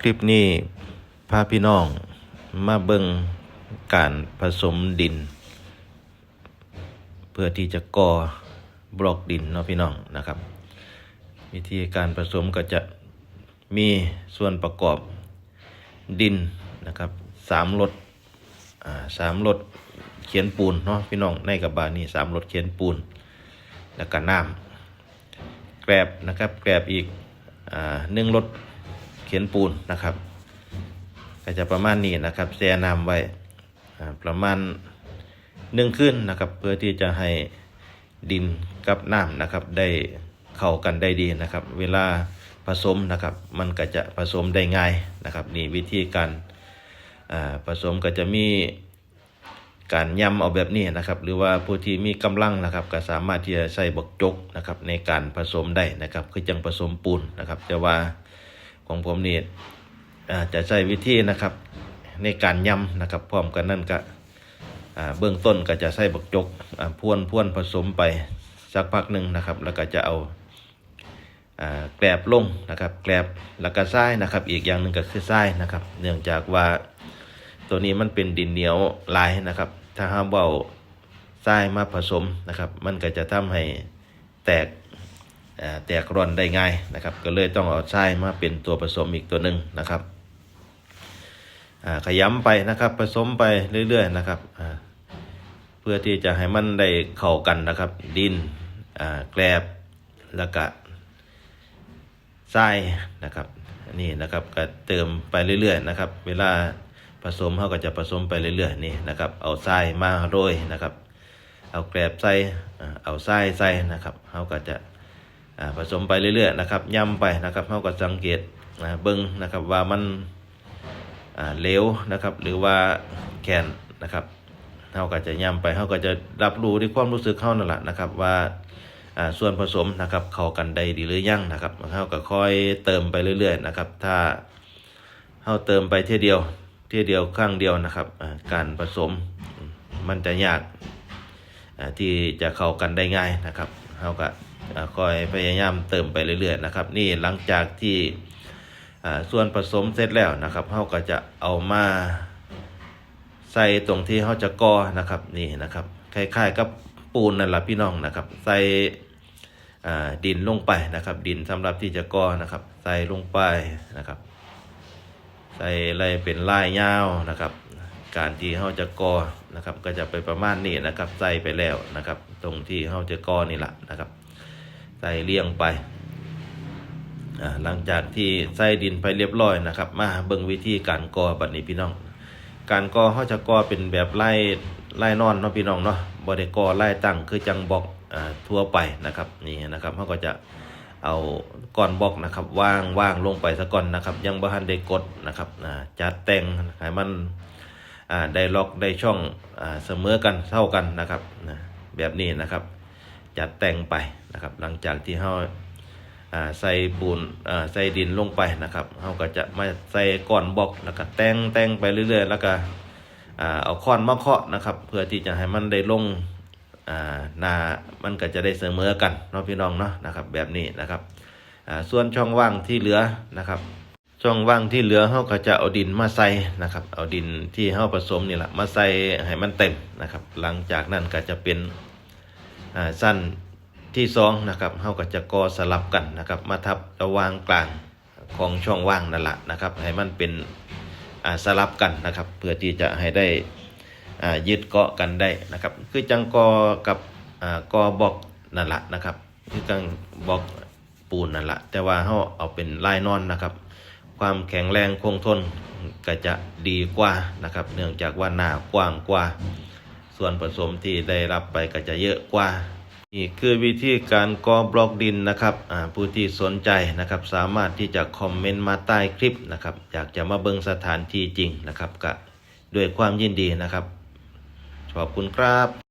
คลิปนี้พาพี่น้องมาเบิ่งการผสมดิน เพื่อที่จะก่อบล็อกดินเนาะพี่น้องนะครับ วิธีการผสมก็จะมีส่วนประกอบดินนะครับสามรถสามรถเขียนปูนเนาะพี่น้องในกับบานนี่สามรถเขียนปูน แล้วก็น้ำแกรบนะครับแกรบอีกอหนึ่งรถ ขียนปูนนะครับก็จะประมาณนี้นะครับแช่น้ำไว้ประมาณหนึ่งคืนนะครับ เพื่อที่จะให้ดินกับน้ำนะครับ ได้เข้ากันได้ดีนะครับ เวลาผสมนะครับ มันก็จะผสมได้ง่ายนะครับนี่วิธีการผสมก็จะมีการย้ำเอาแบบนี้นะครับ หรือว่าผู้ที่มีกำลังนะครับ ก็สามารถที่จะใส่บกจกนะครับ ในการผสมได้นะครับ คือจังผสมปูนนะครับ แต่ว่า ของผมนี่จะใช้วิธีนะครับในการย้ำนะครับพร้อมกันนั่นก็เบื้องต้นก็จะใส่บักจกพ่วนพ่วนผสมไปสักพักหนึ่งนะครับ แล้วก็จะเอาแกลบลงนะครับ แกลบแล้วก็ทรายนะครับ อีกอย่างหนึ่งก็คือทรายนะครับ เนื่องจากว่าตัวนี้มันเป็นดินเหนียวลายนะครับ ถ้าห้ามเบาทรายมาผสมนะครับ มันก็จะทำให้แตก แตกร่อนได้ง่ายนะครับ ก็เลยต้องเอาทรายมาเป็นตัวผสมอีกตัวหนึ่งนะครับขยำไปนะครับ ผสมไปเรื่อยๆนะครับเพื่อที่จะให้มันได้เข้ากันนะครับ ดินแกลบแล้วก็ทรายนะครับนี่นะครับก็เติมไปเรื่อยๆนะครับ เวลาผสมเขาก็จะผสมไปเรื่อยๆนี่นะครับ เอาทรายมาโรยนะครับ เอาแกลบใส่เอาทรายใส่นะครับเขาก็จะ ผสมไปเรื่อยๆนะครับย่ำไปนะครับเขาก็สังเกตอ่าเบิ้งนะครับว่ามันเหลวนะครับหรือว่าแข็งนะครับเขาก็จะย่ำไปเขาก็จะรับรู้ด้วยความรู้สึกเข้านั่นแหละนะครับว่าส่วนผสมนะครับเข้ากันได้ดีหรือยังนะครับเขาก็ค่อยเติมไปเรื่อยๆนะครับถ้าเขาเติมไปเที่ยวเดียวเที่ยวเดียวครั้งเดียวนะครับการผสมมันจะยากที่จะเข้ากันได้ง่ายนะครับเขาก็อ่า คอยพยายามเติมไปเรื่อยๆนะครับ นี่หลังจากที่ส่วนผสมเสร็จแล้วนะครับเขาก็จะเอามาใส่ตรงที่เขาจะก่อนะครับนี่นะครับคล้ายๆกับปูนนั่นแหละพี่น้องนะครับ ใส่ดินลงไปนะครับ ดินสำหรับที่จะก่อนะครับ ใส่ลงไปนะครับ ใส่อะไรเป็นลายยาวนะครับ การที่เขาจะกอนะครับ ก็จะไปประมาณนี้นะครับ ใส่ไปแล้วนะครับ ตรงที่เขาจะกอนี่แหละนะครับ ส่เรียงไปอ่าหลังจากที่ใส่ดินไปเรียบร้อยนะครับ มาเบิ่งวิธีการกอบัดนี้พี่น้อง การกอเขาจะกอเป็นแบบไล่ไล่นอนเนาะพี่น้องเนาะบ่ได้กอไล่ตั้งคือจังบอกอ่าทั่วไปนะครับนี่นะครับเขาก็จะเอาก้อนบล็อกนะครับว่างว่างลงไปซะก่อนนะครับ ยังบ่ทันได้กดนะครับอ่าจัดแต่งให้มันอ่าได้ล็อกได้ช่องอาเสมอกันเท่ากันนะครับแบบนี้นะครับ จัดแต่งไปนะครับ หลังจากที่เราอ่าใส่ปูนอ่าใส่ดินลงไปนะครับเราก็จะมาใส่ก้อนบล็อกแล้วก็แต่งแต่งไปเรื่อย ๆ แล้วก็อ่าเอาค้อนมาเคาะนะครับ เพื่อที่จะให้มันได้ลงอ่าหนามันก็จะได้เสมอกันเนาะพี่น้องเนาะนะครับแบบนี้นะครับอ่าส่วนช่องว่างที่เหลือนะครับ ช่องว่างที่เหลือเขาก็จะเอาดินมาใส่นะครับ เอาดินที่เขาผสมนี่แหละมาใส่ให้มันเต็มนะครับ หลังจากนั้นก็จะเป็น สั้นที่สองนะครับเขาก็จะกอสลับกันนะครับ มาทับระว่างกลางของช่องว่างนั่นแหละนะครับ ให้มันเป็นสลับกันนะครับ เพื่อที่จะให้ได้ยึดเกาะกันได้นะครับ คือจังกอกับอกอบอกนั่นแหละนะครับคือจังบอกปูนนั่นแหละแต่ว่าเขาเอาเป็นลายนอนนะครับ ความแข็งแรงคงทนก็จะดีกว่านะครับ เนื่องจากว่าหนากว้างกว่า ส่วนผสมที่ได้รับไปก็จะเยอะกว่านี่คือวิธีการกอบล็อกดินนะครับผู้ที่สนใจนะครับสามารถที่จะคอมเมนต์มาใต้คลิปนะครับอยากจะมาเบิ่งสถานที่จริงนะครับก็ด้วยความยินดีนะครับ ขอบคุณครับ